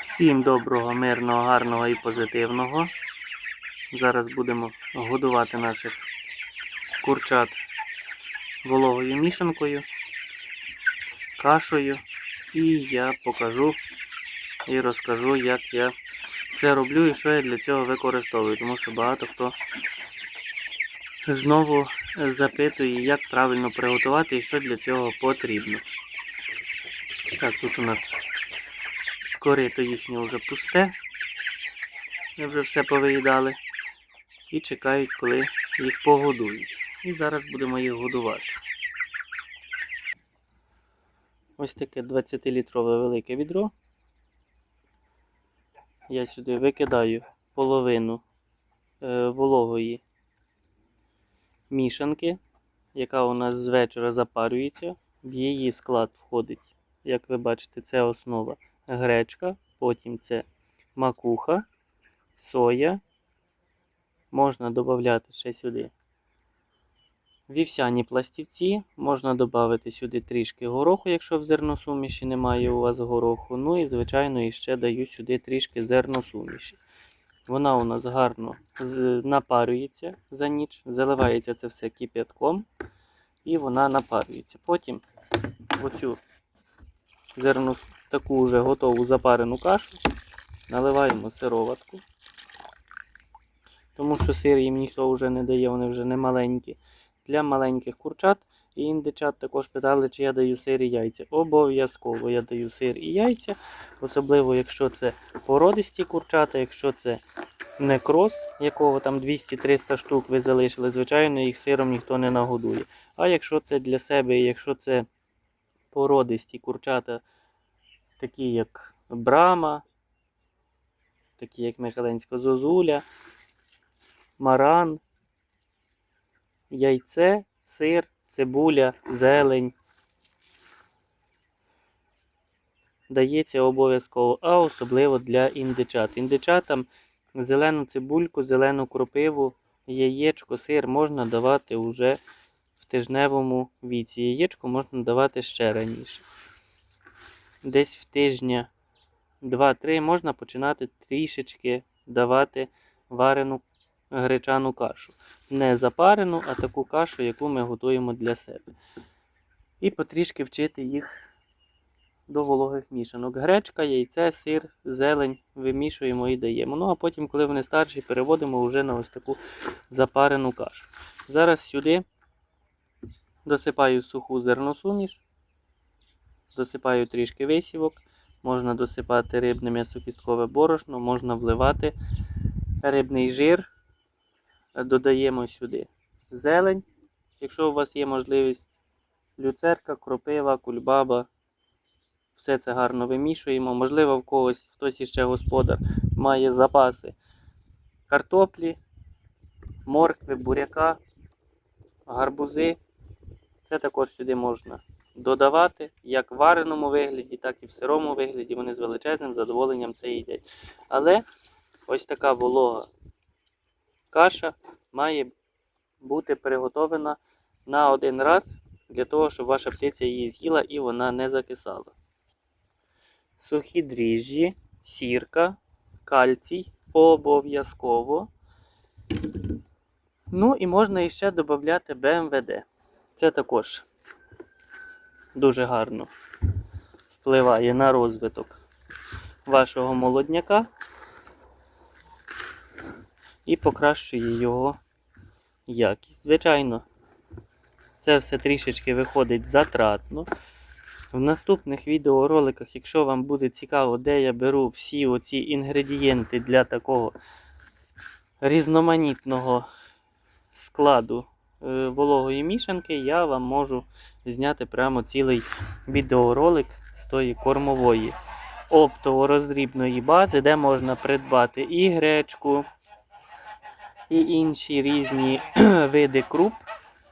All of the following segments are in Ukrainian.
Всім доброго, мирного, гарного і позитивного. Зараз будемо годувати наших курчат вологою мішанкою, кашею. І я покажу і розкажу, як я це роблю і що я для цього використовую. Тому що багато хто знову запитує, як правильно приготувати і що для цього потрібно. Так, тут у нас корито їхнє вже пусте. Ми вже все повиїдали. І чекають, коли їх погодують. І зараз будемо їх годувати. Ось таке 20-літрове велике відро. Я сюди викидаю половину е, вологої мішанки, яка у нас з вечора запарюється. В її склад входить, як ви бачите, це основа гречка, потім це макуха, соя. Можна додати ще сюди вівсяні пластівці, можна додати сюди трішки гороху, якщо в зерносуміші немає у вас гороху. Ну і, звичайно, іще даю сюди трішки зерносуміші. Вона у нас гарно напарюється за ніч, заливається це все кип'ятком і вона напарюється. Потім оцю зерно, таку вже готову запарену кашу наливаємо сироватку. Тому що сир їм ніхто вже не дає, вони вже не маленькі. Для маленьких курчат і індичат також питали, чи я даю сир і яйця. Обов'язково я даю сир і яйця, особливо якщо це породисті курчата, якщо це не крос, якого там 200-300 штук ви залишили, звичайно, їх сиром ніхто не нагодує. А якщо це для себе, якщо це породисті курчата, такі як Брама, такі як Михайленська Зозуля, Маран, яйце, сир, цибуля, зелень. Дається обов'язково, а особливо для індичат. Індичатам зелену цибульку, зелену кропиву, яєчко, сир можна давати вже в тижневому віці. Яєчко можна давати ще раніше. Десь в тижня 2-3 можна починати трішечки давати варену гречану кашу. Не запарену, а таку кашу, яку ми готуємо для себе. І потрішки вчити їх до вологих мішанок. Гречка, яйце, сир, зелень вимішуємо і даємо. Ну а потім, коли вони старші, переводимо вже на ось таку запарену кашу. Зараз сюди досипаю суху зерносуміш, досипаю трішки висівок, можна досипати рибне м'ясокісткове борошно, можна вливати рибний жир. Додаємо сюди зелень. Якщо у вас є можливість люцерка, кропива, кульбаба, все це гарно вимішуємо. Можливо, в когось хтось іще господар має запаси картоплі, моркви, буряка, гарбузи. Це також сюди можна додавати як в вареному вигляді, так і в сирому вигляді. Вони з величезним задоволенням це їдять. Але ось така волога каша має бути приготовлена на один раз для того, щоб ваша птиця її з'їла і вона не закисала. Сухі дріжджі, сірка, кальцій обов'язково. Ну і можна іще додати БМВД. Це також дуже гарно впливає на розвиток вашого молодняка і покращує його якість. Звичайно, це все трішечки виходить затратно. В наступних відеороликах, якщо вам буде цікаво, де я беру всі оці інгредієнти для такого різноманітного складу е, вологої мішанки, я вам можу зняти прямо цілий відеоролик з тої кормової оптово-роздрібної бази, де можна придбати і гречку, і інші різні види круп,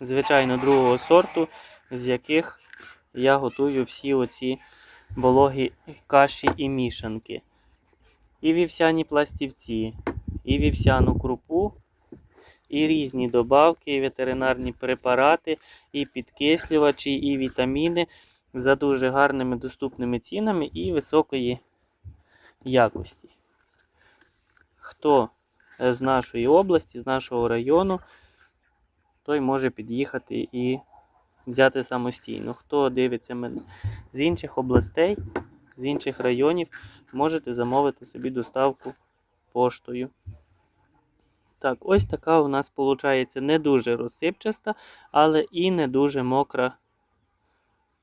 звичайно, другого сорту, з яких я готую всі оці вологі каші і мішанки. І вівсяні пластівці, і вівсяну крупу, і різні добавки, і ветеринарні препарати, і підкислювачі, і вітаміни за дуже гарними доступними цінами і високої якості. Хто з нашої області, з нашого району, той може під'їхати і взяти самостійно. Хто дивиться мене з інших областей, з інших районів, можете замовити собі доставку поштою. Так, ось така у нас виходить не дуже розсипчаста, але і не дуже мокра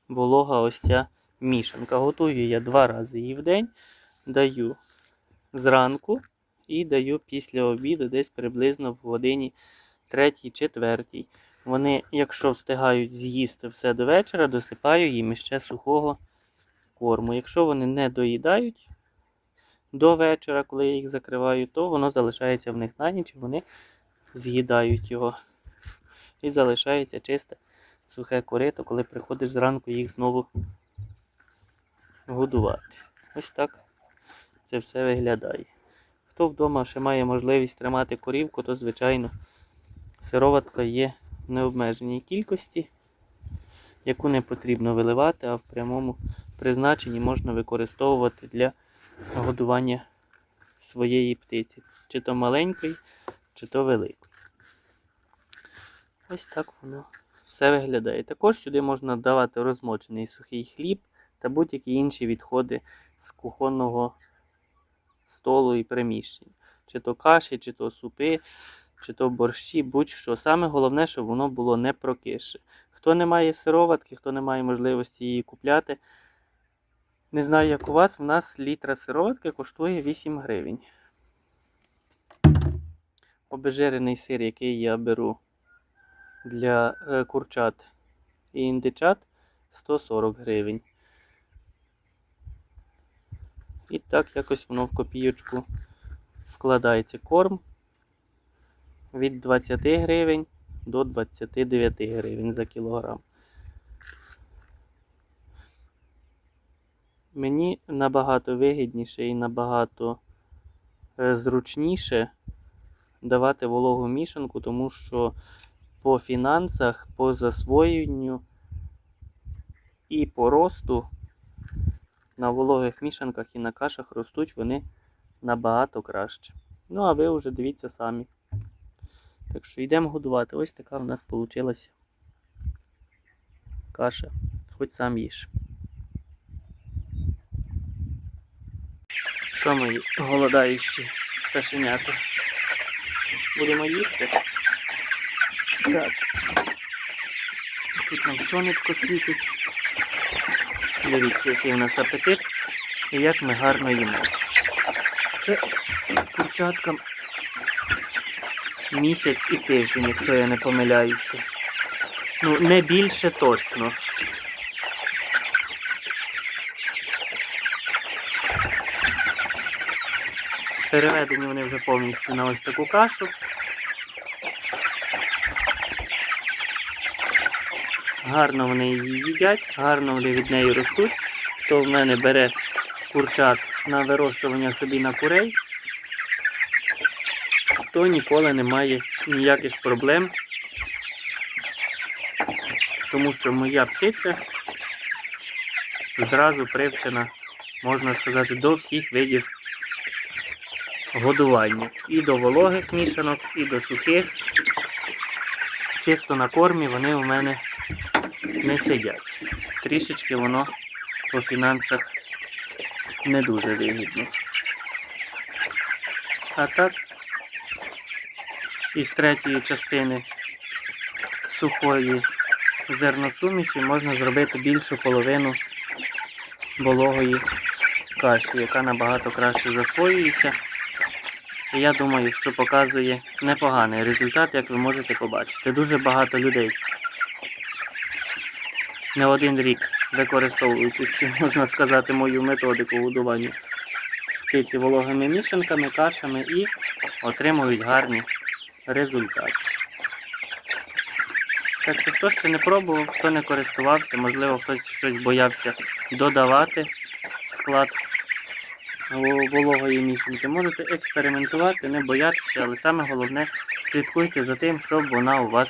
волога ось ця мішанка. Готую я два рази її в день. Даю зранку і даю після обіду десь приблизно в годині 3-4. Вони, якщо встигають з'їсти все до вечора, досипаю їм іще сухого корму. Якщо вони не доїдають до вечора, коли я їх закриваю, то воно залишається в них на ніч, і вони з'їдають його. І залишається чисте сухе корито, коли приходиш зранку їх знову годувати. Ось так це все виглядає. Хто вдома ще має можливість тримати корівку, то, звичайно, сироватка є в необмеженій кількості, яку не потрібно виливати, а в прямому призначенні можна використовувати для годування своєї птиці, чи то маленької, чи то великої. Ось так воно все виглядає. Також сюди можна давати розмочений сухий хліб та будь-які інші відходи з кухонного столу і приміщень. Чи то каші, чи то супи, чи то борщі, будь-що. Саме головне, щоб воно було не прокисше. Хто не має сироватки, хто не має можливості її купляти, не знаю, як у вас, в нас літра сироватки коштує 8 гривень. Обезжирений сир, який я беру для е, курчат і індичат 140 гривень. І так якось воно в копійочку складається корм від 20 гривень до 29 гривень за кілограм. Мені набагато вигідніше і набагато е, зручніше давати вологу мішанку, тому що по фінансах, по засвоєнню і по росту на вологих мішанках і на кашах ростуть вони набагато краще. Ну, а ви вже дивіться самі. Так що йдемо годувати. Ось така в нас вийшла каша. Хоч сам їж. Що мої голодаючі пташенята? Будемо їсти? Так. Тут нам сонечко світить. Дивіться, який у нас апетит і як ми гарно їмо. Це курчаткам місяць і тиждень, якщо я не помиляюся. Ну, не більше точно. Переведені вони вже повністю на ось таку кашу. Гарно вони її їдять, гарно вони від неї ростуть. Хто в мене бере курчат на вирощування собі на курей, то ніколи не має ніяких проблем. Тому що моя птиця зразу привчена, можна сказати, до всіх видів годування. І до вологих мішанок, і до сухих. Чисто на кормі вони у мене не сидять. Трішечки воно по фінансах не дуже вигідно. А так, із третьої частини сухої зерносуміші можна зробити більшу половину вологої каші, яка набагато краще засвоюється. І я думаю, що показує непоганий результат, як ви можете побачити. Дуже багато людей не один рік використовують цю, можна сказати, мою методику годування птиці вологими мішанками, кашами і отримують гарні результати. Так що хто ще не пробував, хто не користувався, можливо, хтось щось боявся додавати в склад вологої мішанки, можете експериментувати, не боятися, але саме головне слідкуйте за тим, щоб вона у вас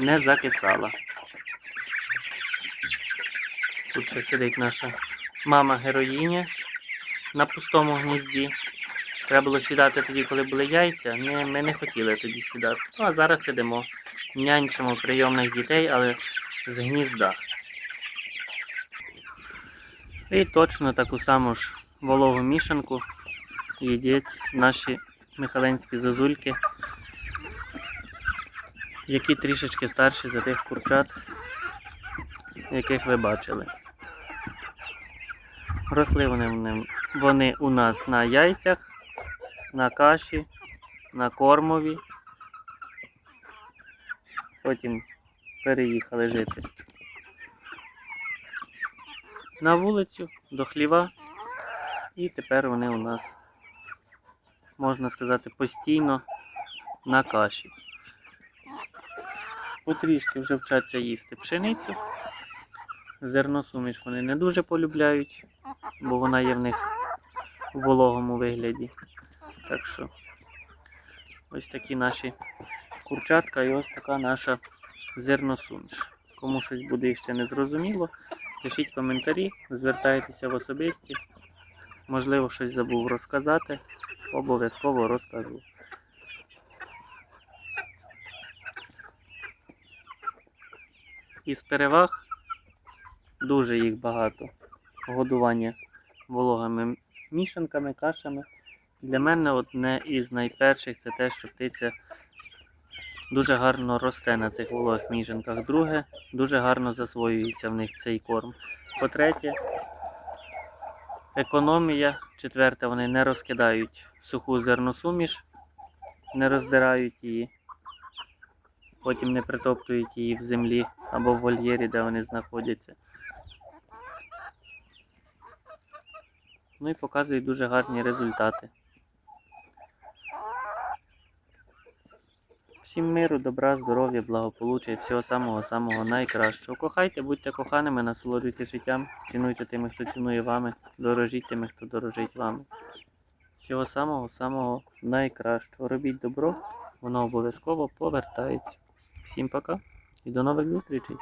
не закисала. Тут ще сидить наша мама героїня на пустому гнізді. Треба було сідати тоді, коли були яйця. Ні, ми не хотіли тоді сідати. Ну, а зараз сидимо, нянчимо прийомних дітей, але з гнізда. І точно таку саму ж вологу мішанку їдять наші михаленські зозульки, які трішечки старші за тих курчат, яких ви бачили. Росли вони, вони- у нас на яйцях, на каші, на кормові. Потім переїхали жити на вулицю до хліва. І тепер вони у нас, можна сказати, постійно на каші. Потрішки вже вчаться їсти пшеницю. Зерносуміш вони не дуже полюбляють, бо вона є в них у вологому вигляді. Так що ось такі наші курчатка і ось така наша зерносуміш. Кому щось буде ще не зрозуміло, пишіть коментарі, звертайтеся в особисті. Можливо, щось забув розказати, обов'язково розкажу. Із переваг дуже їх багато. Годування вологими мішанками, кашами. Для мене одне із найперших це те, що птиця дуже гарно росте на цих вологих мішанках. Друге, дуже гарно засвоюється в них цей корм. По-третє, економія. Четверте, вони не розкидають суху зерносуміш, не роздирають її, потім не притоптують її в землі або в вольєрі, де вони знаходяться. Ну і показують дуже гарні результати. Всім миру, добра, здоров'я, благополуччя і всього самого-самого найкращого. Кохайте, будьте коханими, насолоджуйтесь життям, цінуйте тими, хто цінує вами, дорожіть тими, хто дорожить вами. Всього самого-самого найкращого. Робіть добро, воно обов'язково повертається. Всім пока і до нових зустрічей!